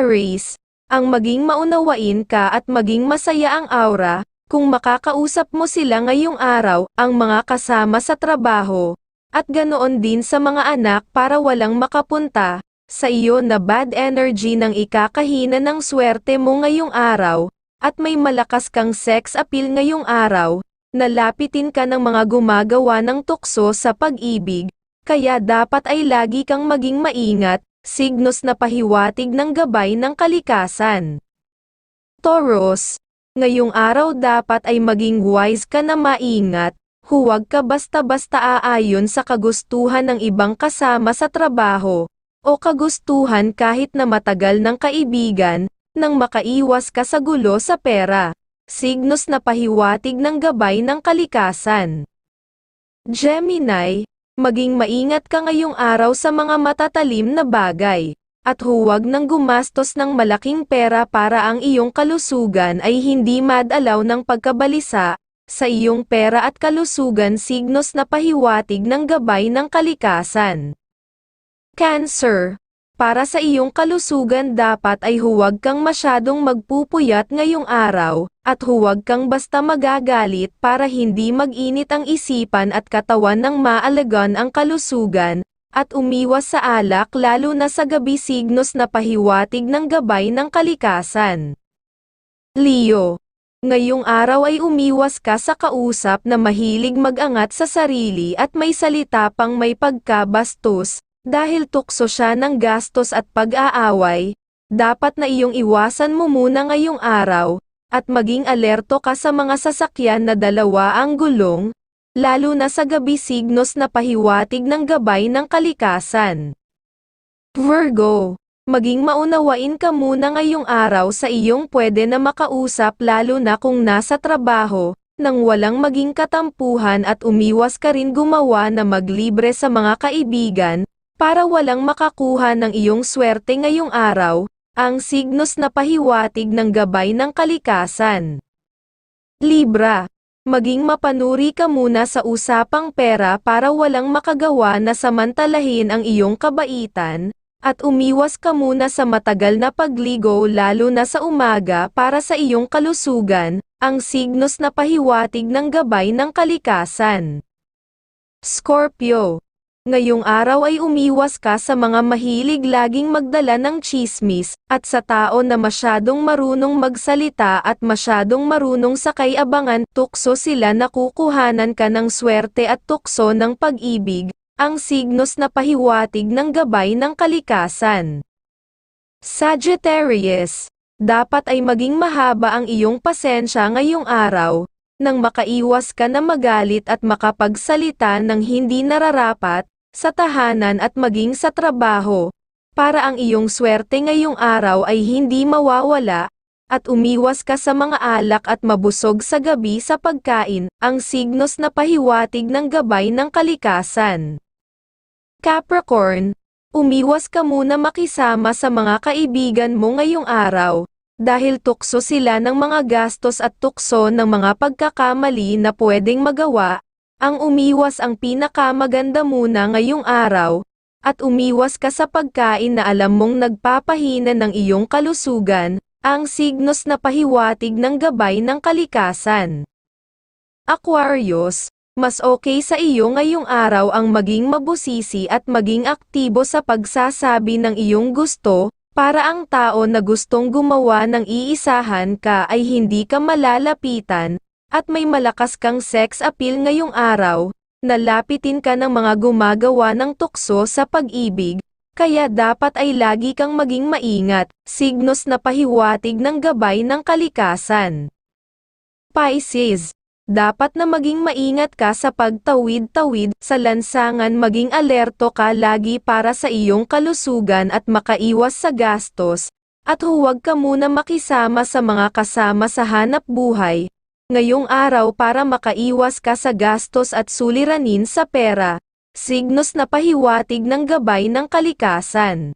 Aries, ang maging maunawain ka at maging masaya ang aura, kung makakausap mo sila ngayong araw, ang mga kasama sa trabaho, at ganoon din sa mga anak para walang makapunta, sa iyo na bad energy ng ikakahina ng swerte mo ngayong araw, at may malakas kang sex appeal ngayong araw, nalapitin ka ng mga gumagawa ng tukso sa pag-ibig, kaya dapat ay lagi kang maging maingat, signos na pahiwatig ng gabay ng kalikasan. Taurus, ngayong araw dapat ay maging wise ka na maingat, huwag ka basta-basta aayon sa kagustuhan ng ibang kasama sa trabaho, o kagustuhan kahit na matagal ng kaibigan, nang makaiwas ka sa gulo sa pera. Signos na pahiwatig ng gabay ng kalikasan. Gemini, maging maingat ka ngayong araw sa mga matatalim na bagay, at huwag nang gumastos ng malaking pera para ang iyong kalusugan ay hindi madalaw ng pagkabalisa, sa iyong pera at kalusugan signos na pahiwatig ng gabay ng kalikasan. Cancer, para sa iyong kalusugan dapat ay huwag kang masyadong magpupuyat ngayong araw, at huwag kang basta magagalit para hindi mag-init ang isipan at katawan ng maalagan ang kalusugan, at umiwas sa alak lalo na sa gabi signos na pahiwatig ng gabay ng kalikasan. Leo, ngayong araw ay umiwas ka sa kausap na mahilig mag-angat sa sarili at may salita pang may pagkabastos, dahil tukso siya ng gastos at pag-aaway, dapat na iyong iwasan mo muna ngayong araw, at maging alerto ka sa mga sasakyan na dalawa ang gulong, lalo na sa gabi signos na pahiwatig ng gabay ng kalikasan. Virgo, maging maunawain ka muna ngayong araw sa iyong pwede na makausap lalo na kung nasa trabaho, nang walang maging katampuhan at umiwas ka rin gumawa na maglibre sa mga kaibigan, para walang makakuha ng iyong swerte ngayong araw, ang signos na pahiwatig ng gabay ng kalikasan. Libra, maging mapanuri ka muna sa usapang pera para walang makagawa na samantalahin ang iyong kabaitan, at umiwas ka muna sa matagal na pagligo lalo na sa umaga para sa iyong kalusugan, ang signos na pahiwatig ng gabay ng kalikasan. Scorpio, Ngayong araw ay umiwas ka sa mga mahilig laging magdala ng chismis, at sa tao na masyadong marunong magsalita at masyadong marunong sakay abangan, tukso sila nakukuhanan ka ng swerte at tukso ng pag-ibig, ang signos na pahiwatig ng gabay ng kalikasan. Sagittarius, dapat ay maging mahaba ang iyong pasensya ngayong araw, nang makaiwas ka na magalit at makapagsalita ng hindi nararapat, sa tahanan at maging sa trabaho, para ang iyong swerte ngayong araw ay hindi mawawala, at umiwas ka sa mga alak at mabusog sa gabi sa pagkain, ang signos na pahiwatig ng gabay ng kalikasan. Capricorn, umiwas ka muna makisama sa mga kaibigan mo ngayong araw, dahil tukso sila ng mga gastos at tukso ng mga pagkakamali na pwedeng magawa, ang umiwas ang pinakamaganda muna ngayong araw, at umiwas ka sa pagkain na alam mong nagpapahina ng iyong kalusugan, ang signos na pahiwatig ng gabay ng kalikasan. Aquarius, mas okay sa iyo ngayong araw ang maging mabusisi at maging aktibo sa pagsasabi ng iyong gusto, para ang tao na gustong gumawa ng iisahan ka ay hindi ka malalapitan, at may malakas kang sex appeal ngayong araw, nalapitin ka ng mga gumagawa ng tukso sa pag-ibig, kaya dapat ay lagi kang maging maingat, signos na pahiwatig ng gabay ng kalikasan. Pisces dapat na maging maingat ka sa pagtawid-tawid sa lansangan maging alerto ka lagi para sa iyong kalusugan at makaiwas sa gastos, at huwag ka muna makisama sa mga kasama sa hanap buhay, ngayong araw para makaiwas ka sa gastos at suliranin sa pera, signos na pahiwatig ng gabay ng kalikasan.